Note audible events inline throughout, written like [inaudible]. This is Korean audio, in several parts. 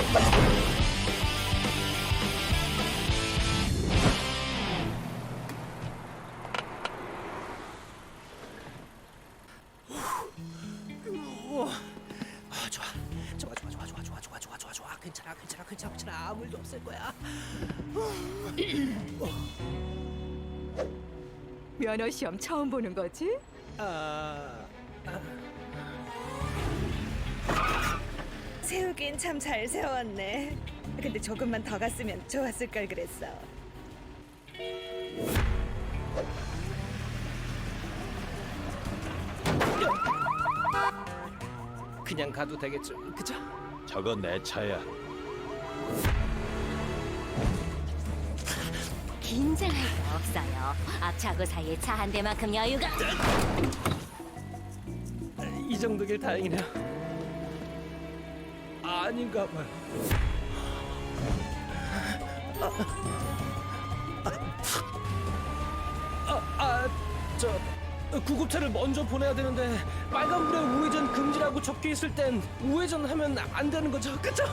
아, 좋아. 좋아, 좋아, 좋아, 좋아, 좋아, 좋아. 괜찮아, 괜찮아, 괜찮아, 괜찮아. 아무 일도 없을 거야. 면허 시험 처음 보는 거지? 아, 세 우긴 참 잘 세웠네. 근데 조금만 더 갔으면 좋았을 걸 그랬어. 그냥 가도 되겠죠, 그죠? 저건 내 차야. 긴장할 거 없어요. 앞차고 사이에 차 한 대만큼 여유가. 이 정도길 다행이네요. 아닌가 봐요. 아, 아, 저 구급차를 먼저 보내야 되는데 빨간불에 우회전 금지라고 적혀 있을 땐 우회전하면 안 되는 거죠, 그죠?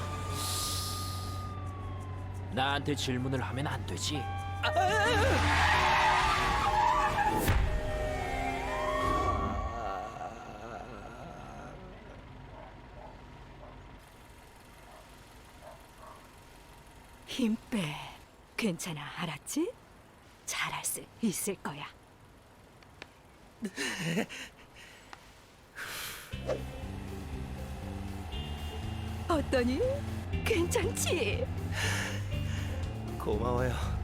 나한테 질문을 하면 안 되지. 힘 빼. 괜찮아, 알았지? 잘할 수 있을 거야. [laughs] 어떠니? 괜찮지? 고마워요.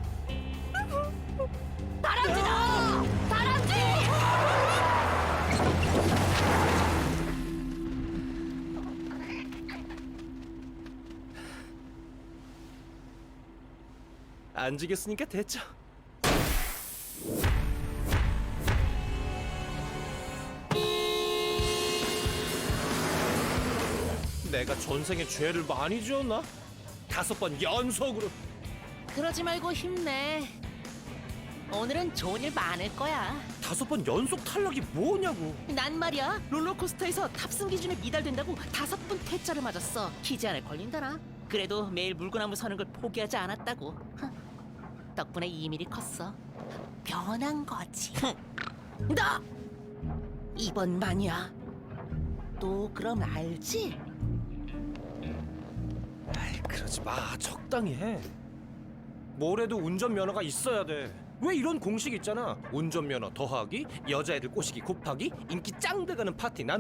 안 지겠으니까 됐죠. 내가 전생에 죄를 많이 지었나? 다섯 번 연속으로 그러지 말고 힘내. 오늘은 좋은 일 많을 거야. 다섯 번 연속 탈락이 뭐냐고 난 말이야 롤러코스터에서 탑승 기준에 미달된다고 다섯 번 퇴짜를 맞았어. 기지 안에 걸린다나. 그래도 매일 물구나무 서는 걸 포기하지 않았다고. 흥. 덕분에 이밀이 컸어. 변한 거지. 너 이번 만이야. 또 그럼 알지? 아이 그러지 마 적당히 해 뭐래도 운전면허가 있어야 돼 왜 이런 공식 있잖아 운전면허 더하기 여자애들 꼬시기 곱하기 인기 짱 돼가는 파티 나는